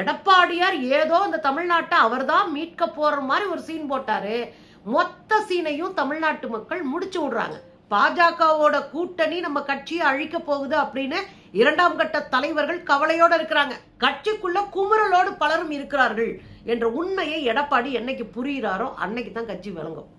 எடப்பாடியார் ஏதோ இந்த தமிழ்நாட்டை அவர்தான் மீட்க போற மாதிரி ஒரு சீன் போட்டாரு. மொத்த சீனையும் தமிழ்நாட்டு மக்கள் முடிச்சு விடுறாங்க. பாஜகவோட கூட்டணி நம்ம கட்சியை அழிக்க போகுது அப்படின்னு இரண்டாம் கட்ட தலைவர்கள் கவலையோட இருக்கிறாங்க. கட்சிக்குள்ள குமுறலோடு பலரும் இருக்கிறார்கள் என்ற உண்மையை எடப்பாடி என்னைக்கு புரிகிறாரோ அன்னைக்கு தான் கட்சி விளங்கும்.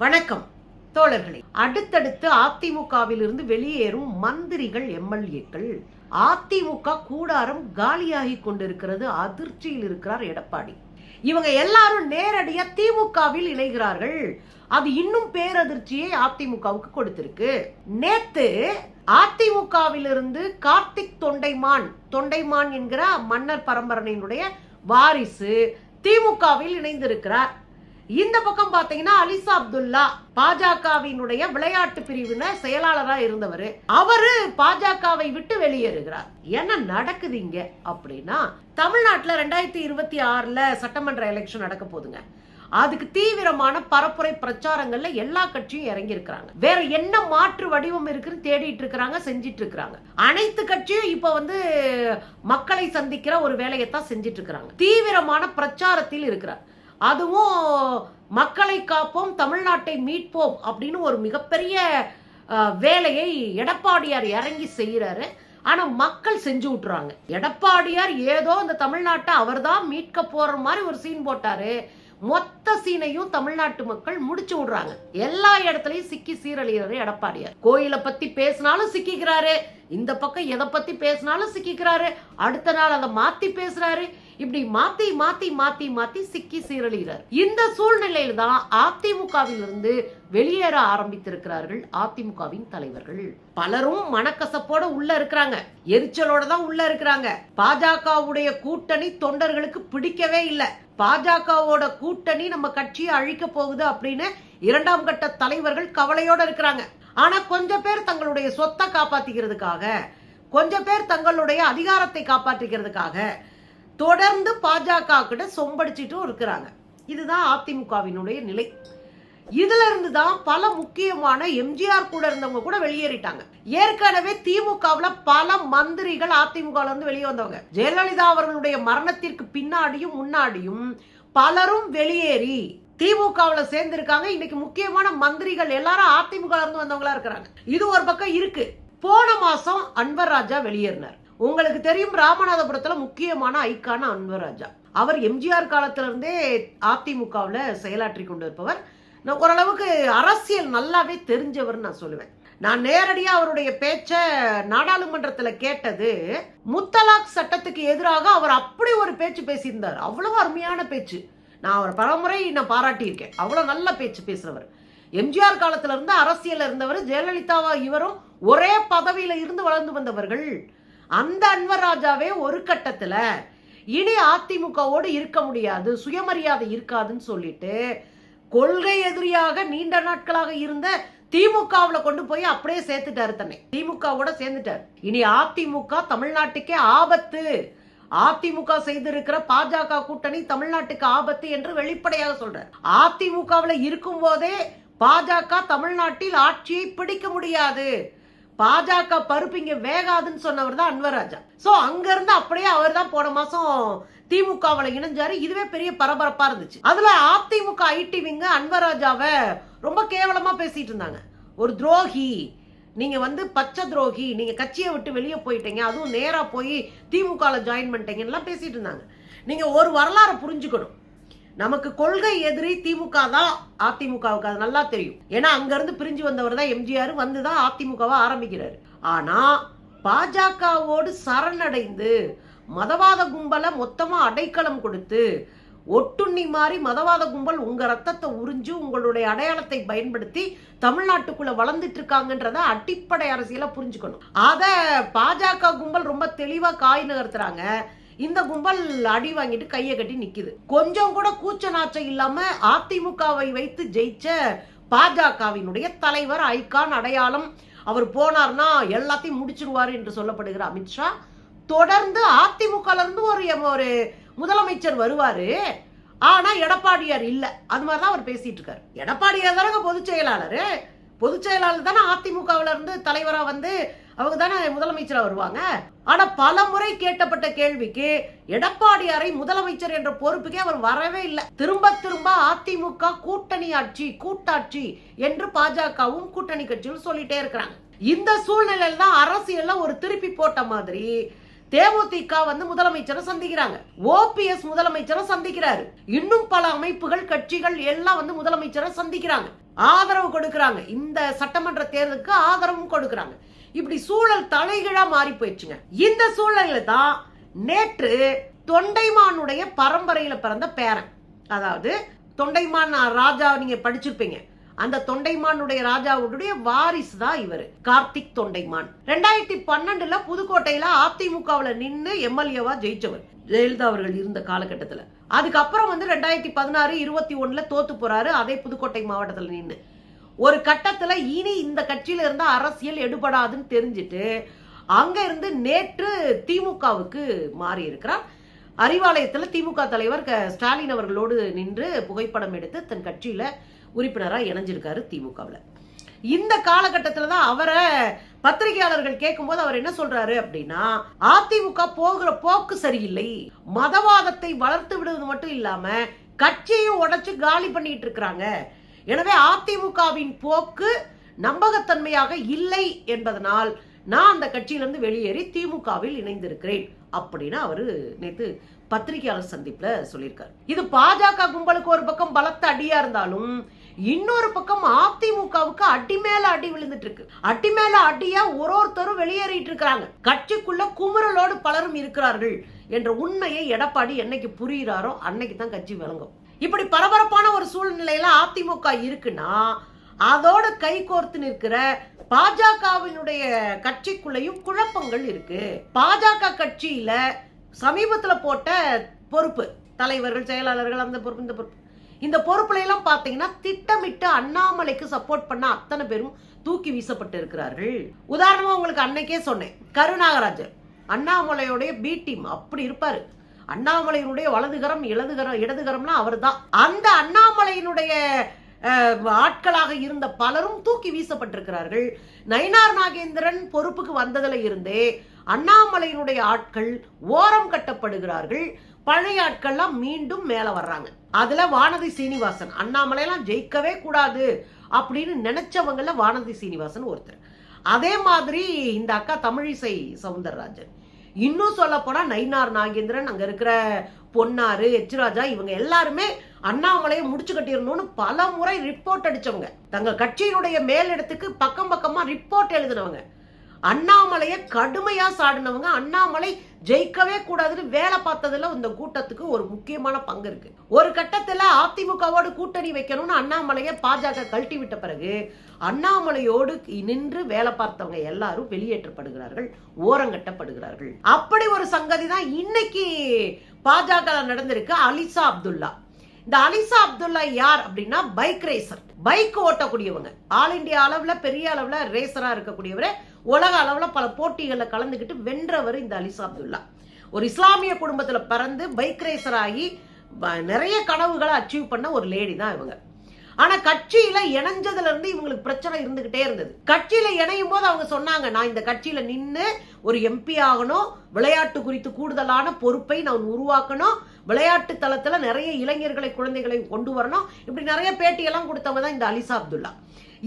வணக்கம் தோழர்களே. அடுத்தடுத்து அதிமுகவில் இருந்து வெளியேறும் மந்திரிகள் எம்எல்ஏக்கள். அதிமுக கூடாரம் காலியாகி கொண்டிருக்கிறது. அதிர்ச்சியில் இருக்கிறார் எடப்பாடி. இவங்க எல்லாரும் நேரடியா திமுகவில் இணைகிறார்கள். அது இன்னும் பேரதிர்ச்சியை அதிமுகவுக்கு கொடுத்திருக்கு. நேத்து அதிமுகவிலிருந்து கார்த்திக் தொண்டைமான் தொண்டைமான் என்கிற மன்னர் பரம்பரனையினுடைய வாரிசு திமுகவில் இணைந்திருக்கிறார். இந்த பக்கம் பாத்தீங்கன்னா அலிசா அப்துல்லா பாஜகவினுடைய விளையாட்டு பிரிவின செயலாளரா இருந்தவர். அவரு பாஜகவை விட்டு வெளியேறுகிறார். என்ன நடக்குது இங்க அப்படின்னா தமிழ்நாட்டில் ரெண்டாயிரத்தி இருபத்தி ஆறுல சட்டமன்ற எலெக்ஷன் நடக்க போகுதுங்க அதுக்கு தீவிரமான பரப்புரை பிரச்சாரங்கள்ல எல்லா கட்சியும் இறங்கி இருக்கிறாங்க வேற என்ன மாற்று வடிவம் இருக்குன்னு தேடிட்டு இருக்கிறாங்க செஞ்சிட்டு இருக்கிறாங்க. அனைத்து கட்சியும் இப்ப வந்து மக்களை சந்திக்கிற ஒரு வேலையைத்தான் செஞ்சிட்டு இருக்கிறாங்க. தீவிரமான பிரச்சாரத்தில் இருக்கிறார். அதுவும் மக்களை காப்போம் தமிழ்நாட்டை மீட்போம் அப்படின்னு ஒரு மிகப்பெரிய வேலையை எடப்பாடியார் இறங்கி செய்கிறாரு ஆனால் மக்கள் செஞ்சு விட்டுறாங்க. எடப்பாடியார் ஏதோ இந்த தமிழ்நாட்டை அவர் தான் மீட்க போற மாதிரி ஒரு சீன் போட்டாரு. மொத்த சீனையும் தமிழ்நாட்டு மக்கள் முடிச்சு விடுறாங்க. எல்லா இடத்துலயும் சிக்கி சீரழிகிறாரு எடப்பாடியார். கோயிலை பத்தி பேசினாலும் சிக்கிக்கிறாரு. இந்த பக்கம் எதை பத்தி பேசினாலும் சிக்கிக்கிறாரு. அடுத்த நாள் அதை மாத்தி பேசுறாரு. இப்படி மாத்தி மாத்தி மாத்தி மாத்தி சிக்கி சீரழிகிறார். இந்த சூழ்நிலையில தான் அதிமுகவில் இருந்து வெளியேற ஆரம்பித்திருக்கிறார்கள் அதிமுகவின் தலைவர்கள். பலரும் மனக்கசப்போட உள்ள இருக்கிறாங்க. எரிச்சலோட தான் உள்ள இருக்கிறாங்க. பாஜகவுடைய கூட்டணி தொண்டர்களுக்கு பிடிக்கவே இல்லை. பாஜகவோட கூட்டணி நம்ம கட்சியை அழிக்க போகுது அப்படின்னு இரண்டாம் கட்ட தலைவர்கள் கவலையோட இருக்கிறாங்க. ஆனா கொஞ்சம் பேர் தங்களுடைய சொத்தை காப்பாத்திக்கிறதுக்காக கொஞ்சம் பேர் தங்களுடைய அதிகாரத்தை காப்பாற்றிக்கிறதுக்காக தொடர்ந்து பாஜக கிட்ட சொம்படிச்சிட்டும் இருக்கிறாங்க. இதுதான் அதிமுகவினுடைய நிலை. இதுல இருந்து தான் பல முக்கியமான எம்ஜிஆர் கூட இருந்தவங்க கூட வெளியேறிட்டாங்க. ஏற்கனவே திமுகவுல பல மந்திரிகள் அதிமுகல இருந்து வெளியே வந்தவங்க. ஜெயலலிதா அவர்களுடைய மரணத்திற்கு பின்னாடியும் முன்னாடியும் பலரும் வெளியேறி திமுகவில் சேர்ந்திருக்காங்க. இன்னைக்கு முக்கியமான மந்திரிகள் எல்லாரும் அதிமுக இருந்து வந்தவங்களா இருக்கிறாங்க. இது ஒரு பக்கம் இருக்கு. போன மாசம் அன்வர் ராஜா வெளியேறினார். உங்களுக்கு தெரியும் ராமநாதபுரத்துல முக்கியமான ஐக்கான அன்பராஜா அவர் எம்ஜிஆர் காலத்துல இருந்தே அதிமுகவில் செயலாற்றி கொண்டிருப்பவர். நான் ஓரளவுக்கு அரசியல் நல்லாவே தெரிஞ்சவர் நான் சொல்லுவேன். நான் நேரடியாக அவருடைய பேச்ச நாடாளுமன்றத்தில் கேட்டது முத்தலாக் சட்டத்துக்கு எதிராக அவர் அப்படி ஒரு பேச்சு பேசியிருந்தார். அவ்வளவு அருமையான பேச்சு. நான் அவர் பலமுறை நான் பாராட்டியிருக்கேன். அவ்வளோ நல்ல பேச்சு பேசுகிறவர் எம்ஜிஆர் காலத்துல இருந்து அரசியல்ல இருந்தவர் ஜெயலலிதாவா இவரும் ஒரே பதவியில இருந்து வளர்ந்து வந்தவர்கள். அந்த அன்வராஜாவே ஒரு கட்டத்துல இனி அதிமுகவோடு இருக்க முடியாது சுயமரியாதை இருக்காதுன்னு சொல்லிட்டு கொள்கை எதிரியாக நீண்ட நாட்களாக இருந்த திமுகவில் கொண்டு போய் அப்படியே சேர்த்துட்டாரு தன்னை. திமுகவோட சேர்ந்துட்டார். இனி அதிமுக தமிழ்நாட்டுக்கே ஆபத்து. அதிமுக செய்திருக்கிற பாஜக கூட்டணி தமிழ்நாட்டுக்கு ஆபத்து என்று வெளிப்படையாக சொல்றார். அதிமுகவில் இருக்கும் போதே பாஜக தமிழ்நாட்டில் ஆட்சியை பிடிக்க முடியாது. பாஜக பருப்பு இங்க வேகாதுன்னு சொன்னவர் தான் அன்வராஜா சோ அங்க இருந்து அப்படியே அவர் தான் போன மாசம் திமுகவில் இணைஞ்சாரு. இதுவே பெரிய பரபரப்பா இருந்துச்சு. அதுல அதிமுக ஐடி விங்க அன்வராஜாவை ரொம்ப கேவலமா பேசிட்டு இருந்தாங்க. ஒரு துரோகி நீங்க வந்து பச்சை துரோகி நீங்க கட்சியை விட்டு வெளியே போயிட்டீங்க அதுவும் நேரா போய் திமுகவில் ஜாயின் பண்ணிட்டீங்கன்னு பேசிட்டு இருந்தாங்க. நீங்க ஒரு வரலாறை புரிஞ்சுக்கணும். நமக்கு கொள்கை எதிரி திமுக தான் அதிமுகவுக்கு. அது நல்லா தெரியும். ஏன்னா அங்க இருந்து பிரிஞ்சு வந்தவர் தான் எம்ஜிஆர். வந்து தான் அதிமுகவை ஆரம்பிக்கிறாரு. ஆனா பாஜகவோடு சரணடைந்து மதவாத கும்பலை மொத்தமா அடைக்கலம் கொடுத்து ஒட்டுண்ணி மாதிரி மதவாத கும்பல் உங்க ரத்தத்தை உறிஞ்சு உங்களுடைய அடையாளத்தை பயன்படுத்தி தமிழ்நாட்டுக்குள்ள வளர்ந்துட்டு இருக்காங்கன்றத அடிப்படை அரசியல புரிஞ்சுக்கணும். அத பாஜக கும்பல் ரொம்ப தெளிவா காய் நகர்த்துறாங்க. இந்த கும்பல் அடி வாங்கிட்டு கையை கட்டி நிக்குது. கொஞ்சம் கூட கூச்ச நாச்சம் இல்லாம அதிமுகவை வைத்து ஜெயிச்ச பாஜகவினுடைய தலைவர் ஐகான் அடையாளம். அவர் போனார்னா எல்லாத்தையும் முடிச்சிருவார் என்று சொல்லப்படுகிற அமித்ஷா தொடர்ந்து அதிமுக இருந்து ஒரு ஒரு முதலமைச்சர் வருவாரு. ஆனா எடப்பாடியார் இல்ல. அது மாதிரிதான் அவர் பேசிட்டு இருக்காரு. எடப்பாடியார் தானே பொதுச் செயலாளர். பொதுச் செயலாளர் தானே அதிமுகவுல இருந்து தலைவரா வந்து அவங்க தானே முதலமைச்சராக வருவாங்க? ஆனா பல முறை கேட்டப்பட்ட கேள்விக்கு எடப்பாடியாரை முதலமைச்சர் என்ற பொறுப்புக்கே அவர் வரவே இல்லை. திரும்ப திரும்ப அதிமுக கூட்டணி ஆட்சி கூட்டாட்சி என்று பாஜகவும் கூட்டணி கட்சியும் சொல்லிட்டே இருக்கிறாங்க. இந்த சூழ்நிலையில தான் அரசியல்ல ஒரு திருப்பி போட்ட மாதிரி தேமுதிக வந்து முதலமைச்சரை சந்திக்கிறாங்க. ஓபிஎஸ் முதலமைச்சரை சந்திக்கிறாரு. இன்னும் பல அமைப்புகள் கட்சிகள் எல்லாம் வந்து முதலமைச்சரை சந்திக்கிறாங்க. ஆதரவு கொடுக்கறாங்க. இந்த சட்டமன்ற தேர்தலுக்கு ஆதரவும் கொடுக்கறாங்க. இப்படி சூழல் தலைகீழா மாறி போயிடுச்சுங்க. இந்த சூழல்ல தான் நேற்று தொண்டைமானுடைய பரம்பரையில பிறந்த பேரன். அதாவது தொண்டைமான் ராஜா நீங்க படிச்சிருப்பீங்க. அந்த தொண்டைமானுடைய ராஜாவுடைய வாரிசு தான் இவர் கார்த்திக் தொண்டைமான். ரெண்டாயிரத்தி பன்னெண்டுல புதுக்கோட்டையில அதிமுகவுல நின்னு எம்எல்ஏவா ஜெயிச்சவர் ஜெயலலிதா அவர்கள் இருந்த காலகட்டத்துல. அதுக்கப்புறம் வந்து ரெண்டாயிரத்தி பதினாறு இருபத்தி ஒண்ணுல தோத்து போறாரு அதே புதுக்கோட்டை மாவட்டத்துல நின்னு. ஒரு கட்டத்தில் இனி இந்த கட்சியில இருந்தால் அரசியல் எடுபடாதுன்னு தெரிஞ்சுட்டு அங்க இருந்து நேற்று திமுகவுக்கு மாறி இருக்கிறார். திமுக தலைவர் க- ஸ்டாலின் அவர்களோடு நின்று புகைப்படம் எடுத்து தன் கட்சியில் உறுப்பினராக இணைஞ்சிருக்காரு திமுகவில். இந்த காலகட்டத்தில் தான் அவரை பத்திரிகையாளர்கள் கேட்கும்போது அவர் என்ன சொல்றாரு அப்படின்னா அதிமுக போகிற போக்கு சரியில்லை. மதவாதத்தை வளர்த்து விடுவது மட்டும் இல்லாம கட்சியும் உடைச்சு காலி பண்ணிட்டு இருக்கிறாங்க. எனவே அதிமுகவின் போக்கு நம்பகத்தன்மையாக இல்லை என்பதனால் நான் அந்த கட்சியிலிருந்து வெளியேறி திமுகவில் இணைந்திருக்கிறேன் அப்படின்னு அவரு நேத்து பத்திரிகையாளர் சந்திப்புல சொல்லியிருக்காரு. இது பாஜக கும்பலுக்கு ஒரு பக்கம் பலத்த அடியா இருந்தாலும் இன்னொரு பக்கம் அதிமுகவுக்கு அடி மேல அடி விழுந்துட்டு இருக்கு. அடி மேல அடியா ஒரு ஒருத்தரும் வெளியேறிட்டு இருக்கிறாங்க. கட்சிக்குள்ள குமுறலோடு பலரும் இருக்கிறார்கள் என்ற உண்மையை எடப்பாடி என்னைக்கு புரிகிறாரோ அன்னைக்கு தான் கட்சி விளங்கும். இப்படி பரபரப்பான ஒரு சூழ்நிலையில அதிமுக இருக்குன்னா அதோட கை கோர்த்து நிற்கிற பாஜகவினுடைய கட்சிக்குள்ளேயும் குழப்பங்கள் இருக்கு. பாஜக கட்சியில சமீபத்துல போட்ட பொறுப்பு தலைவர்கள் செயலாளர்கள் அந்த பொறுப்பு இந்த பொறுப்பு. இந்த பொறுப்புல எல்லாம் பாத்தீங்கன்னா திட்டமிட்டு அண்ணாமலைக்கு சப்போர்ட் பண்ண அத்தனை பேரும் தூக்கி வீசப்பட்டு இருக்கிறார்கள். உதாரணமா உங்களுக்கு அன்னைக்கே சொன்னேன் கருநாகராஜர் அண்ணாமலையோடைய பி டீம் அப்படி இருப்பாரு. அண்ணாமலையினுடைய வலதுகரம் இடதுகரம் இடதுகரம்லாம் அவர்தான். அந்த அண்ணாமலையினுடைய ஆட்களாக இருந்த பலரும் தூக்கி வீசப்பட்டிருக்கிறார்கள். நயினார் நாகேந்திரன் பொறுப்புக்கு வந்ததில் இருந்தே அண்ணாமலையினுடைய ஆட்கள் ஓரம் கட்டப்படுகிறார்கள். பழைய ஆட்கள்லாம் மீண்டும் மேலே வர்றாங்க. அதுல வானதி சீனிவாசன் அண்ணாமலையெல்லாம் ஜெயிக்கவே கூடாது அப்படின்னு நினைச்சவங்கள வானதி சீனிவாசன் ஒருத்தர். அதே மாதிரி இந்த அக்கா தமிழிசை சவுந்தரராஜன். இன்னும் சொல்ல போனா நயினார் நாகேந்திரன் அங்க இருக்கிற பொன்னாரு எச்ராஜா இவங்க எல்லாருமே அண்ணாமலையை முடிச்சு கட்டிடணும்னு பல முறை ரிப்போர்ட் அடிச்சவங்க. தங்கள் கட்சியினுடைய மேலிடத்துக்கு பக்கம் பக்கமா ரிப்போர்ட் எழுதினவங்க. அண்ணாமலையை கடுமையா சாடினவங்க அண்ணாமலை ஜெயிக்கவே கூடாதுன்னு வேலை பார்த்ததுல இந்த கூட்டத்துக்கு ஒரு முக்கியமான பங்கு இருக்கு. ஒரு கட்டத்துல அதிமுகவோடு கூட்டணி வைக்கணும்னு அண்ணாமலையை பாஜக கழட்டி விட்ட பிறகு அண்ணாமலையோடு நின்று வேலை பார்த்தவங்க எல்லாரும் வெளியேற்றப்படுகிறார்கள் ஓரங்கட்டப்படுகிறார்கள். அப்படி ஒரு சங்கதி தான் இன்னைக்கு பாஜக நடந்திருக்கு அலிசா அப்துல்லா. இந்த அலிசா அப்துல்லா யார் அப்படின்னா பைக் ரேசர். பைக் ஓட்டக்கூடியவங்க. ஆல் இந்தியா அளவில் பெரிய அளவில் ரேசராக இருக்கக்கூடியவரை உலக அளவில் பல போட்டிகளில் கலந்துக்கிட்டு வென்றவர் இந்த அலிசா அப்துல்லா ஒரு இஸ்லாமிய குடும்பத்தில் பிறந்து பைக் ரேசர் ஆகி நிறைய கனவுகளை அச்சீவ் பண்ண ஒரு லேடி தான் இவங்க. ஆனால் கட்சியில் இணைஞ்சதுலேருந்து இவங்களுக்கு பிரச்சனை இருந்துக்கிட்டே இருந்தது. கட்சியில் இணையும் போது அவங்க சொன்னாங்க நான் இந்த கட்சியில் நின்று ஒரு எம்பி ஆகணும். விளையாட்டு குறித்து கூடுதலான பொறுப்பை நான் உருவாக்கணும். விளையாட்டு தளத்துல நிறைய இளைஞர்களை குழந்தைகளை கொண்டு வரணும். இப்படி நிறைய பேட்டியெல்லாம் கொடுத்தவங்க தான் இந்த அலிசா அப்துல்லா.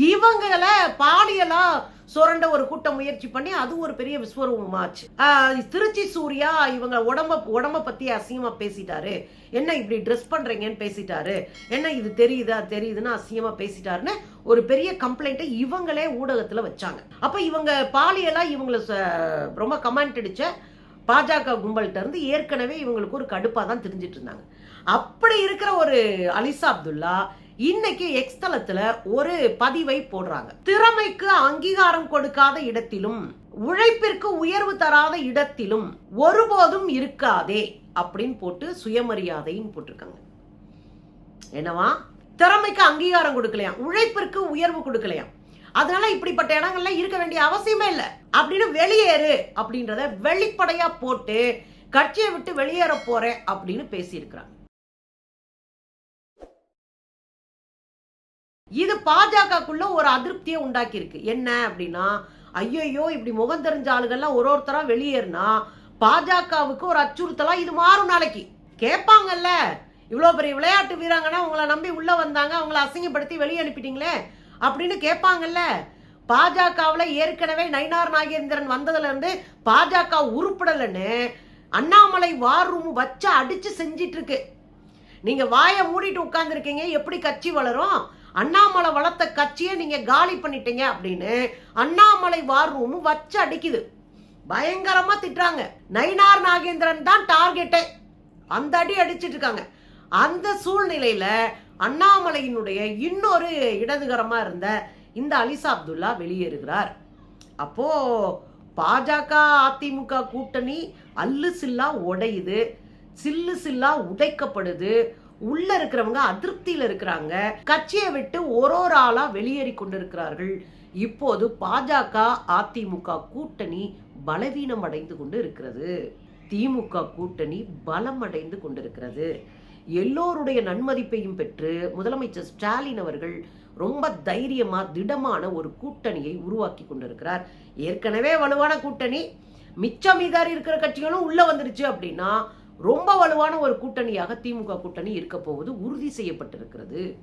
இவங்களை பாலியலா சுரண்ட ஒரு கூட்டம் முயற்சி பண்ணி அது ஒரு பெரிய விஸ்வரூபமாச்சு. திருச்சி சூர்யா இவங்க உடம்ப உடம்ப பத்தி அசிங்கமா பேசிட்டாரு. என்ன இப்படி ட்ரெஸ் பண்றீங்கன்னு பேசிட்டாரு. என்ன இது தெரியுதா தெரியுதுன்னு அசிங்கமா பேசிட்டாருன்னு ஒரு பெரிய கம்ப்ளைண்ட்டை இவங்களே ஊடகத்துல வச்சாங்க. அப்ப இவங்க பாலியலா இவங்களை ச- ரொம்ப கமெண்ட் அடிச்ச பாஜக கும்பல்கிட்ட இருந்து ஏற்கனவே இவங்களுக்கு ஒரு கடுப்பாக தான் தெரிஞ்சிட்டு இருந்தாங்க. அப்படி இருக்கிற ஒரு அலிசா அப்துல்லா இன்னைக்கு எக்ஸ்தலத்துல ஒரு பதிவை போடுறாங்க. திறமைக்கு அங்கீகாரம் கொடுக்காத இடத்திலும் உழைப்பிற்கு உயர்வு தராத இடத்திலும் ஒருபோதும் இருக்காதே அப்படின்னு போட்டு சுயமரியாதைன்னு போட்டிருக்காங்க. என்னவா? திறமைக்கு அங்கீகாரம் கொடுக்கலையாம் உழைப்பிற்கு உயர்வு கொடுக்கலையாம் அதனால இப்படிப்பட்ட இடங்கள்லாம் இருக்க வேண்டிய அவசியமே இல்லை. அப்படின்னு வெளியேறு அப்படின்றத வெளிப்படையா போட்டு கட்சியை விட்டு வெளியேற போறேன் அப்படின்னு பேசியிருக்கிறாங்க. இது பாஜகக்குள்ள ஒரு அதிருப்தியை உண்டாக்கி இருக்கு என்ன அப்படின்னா ஐயையோ இப்படி முகம் தெரிஞ்ச ஆளுகள்லாம் ஒரு ஒருத்தரா வெளியேறினா பாஜகவுக்கு ஒரு அச்சுறுத்தலா இது மாறும் நாளைக்கு. கேட்பாங்கல்ல இவ்வளோ பெரிய விளையாட்டு வீராங்கன்னா உங்களை நம்பி உள்ள வந்தாங்க அவங்கள அசிங்கப்படுத்தி வெளியே அனுப்பிட்டீங்களே அப்படின்னு கேட்பாங்கல்ல பாஜகவில் ஏற்கனவே நயினார் நாகேந்திரன் வந்ததுலேருந்து பாஜக உருப்படலைன்னு அண்ணாமலை வார் ரூம் வச்சு அடித்து செஞ்சிட்ருக்கு. நீங்கள் வாயை மூடிட்டு உட்காந்துருக்கீங்க எப்படி கட்சி வளரும்? அண்ணாமலை வளர்த்த கட்சியை நீங்கள் காலி பண்ணிட்டீங்க அப்படின்னு அண்ணாமலை வார் ரூம் வச்சு அடிக்குது. பயங்கரமாக திட்டுறாங்க. நயினார் நாகேந்திரன் தான் டார்கெட்டே. அந்த அடி அடிச்சிட்டு இருக்காங்க அந்த சூழ்நிலையில் அண்ணாமலையினுடைய இன்னொரு இடதுகரமாக இருந்த இந்த அலிசா அப்துல்லா வெளியேறுகிறார். அப்போ பாஜக அதிமுக கூட்டணி அல்லு சில்லா உடையுது சில்லு சில்லா உடைக்கப்படுது உள்ள இருக்கிறவங்க அதிருப்தியில இருக்கிறாங்க கட்சியை விட்டு ஒரு ஒரு ஆளா வெளியேறி கொண்டிருக்கிறார்கள். இப்போது பாஜக அதிமுக கூட்டணி பலவீனம் அடைந்து கொண்டு இருக்கிறது. திமுக கூட்டணி பலம் அடைந்து கொண்டிருக்கிறது. எல்லோருடைய நன்மதிப்பையும் பெற்று முதலமைச்சர் ஸ்டாலின் அவர்கள் ரொம்ப தைரியமா திடமான ஒரு கூட்டணியை உருவாக்கி கொண்டிருக்கிறார். ஏற்கனவே வலுவான கூட்டணி. மிச்சம் மீதாரி இருக்கிற கட்சிகளும் உள்ள வந்துருச்சு அப்படின்னா ரொம்ப வலுவான ஒரு கூட்டணியாக திமுக கூட்டணி இருக்க போவது உறுதி செய்யப்பட்டிருக்கிறது.